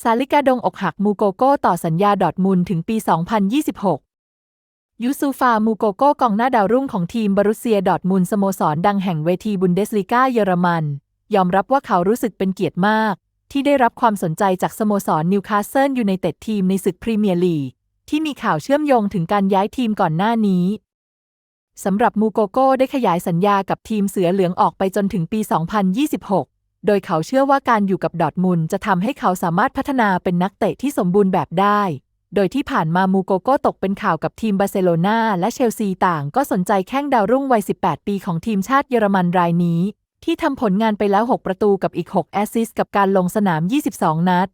สาลิกาดงอกหักมูโกโก้ต่อสัญญาดอทมุนด์ถึงปี 2026 ยูซูฟามูโกโก้กองหน้าดาวรุ่งของทีมบรุเซียดอทมุนด์สโมสรดังแห่งเวทีบุนเดสลีกาเยอรมัน ยอมรับว่าเขารู้สึกเป็นเกียรติมาก ที่ได้รับความสนใจจากสโมสรนิวคาสเซิลยูไนเต็ดทีมในศึกพรีเมียร์ลีกที่มีข่าวเชื่อมโยงถึงการย้ายทีมก่อนหน้านี้สำหรับมูโกโก้ได้ขยายสัญญากับทีมเสือเหลืองออกไปจนถึงปี 2026 โดยเขาเชื่อว่าการอยู่กับดอทมุนจะทำให้เขาสามารถพัฒนาเป็นนักเตะที่สมบูรณ์แบบได้ โดยที่ผ่านมามูโกโก้ตกเป็นข่าวกับทีมบาร์เซโลนาและเชลซีต่างก็สนใจแข้งดาวรุ่งวัย 18 ปีของทีมชาติเยอรมันรายนี้ ที่ทำผลงานไปแล้ว 6 ประตูกับอีก 6 แอสซิสต์กับการลงสนาม 22 นัด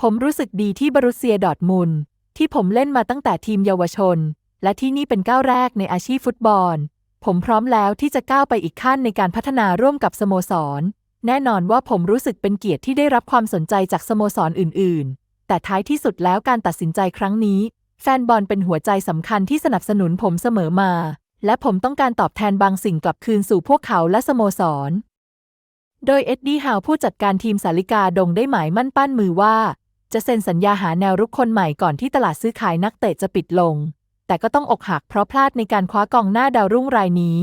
ผมรู้สึกดีที่บรุเซียดอทมุนที่ผมเล่นมาตั้งแต่ทีมเยาวชน และที่นี่เป็นก้าวแรกในอาชีพฟุตบอล ผมพร้อมแล้วที่จะก้าวไปอีกขั้นในการพัฒนาร่วมกับสโมสร แน่นอนว่าผมรู้สึกเป็นเกียรติที่ได้รับความสนใจจากสโมสรอื่น ๆ แต่ท้ายที่สุดแล้วการตัดสินใจครั้งนี้ แฟนบอลเป็นหัวใจสำคัญที่สนับสนุนผมเสมอมา และผมต้องการตอบแทนบางสิ่งกลับคืนสู่พวกเขาและสโมสร โดยเอ็ดดี้ฮาวผู้จัดการทีมสาลิกาดงได้หมายมั่นปั้นมือว่า จะเซ็นสัญญาหาแนวรุกคนใหม่ก่อนที่ตลาดซื้อขายนักเตะจะปิดลง แต่ก็ต้องอกหักเพราะพลาดในการคว้ากองหน้าดาวรุ่งรายนี้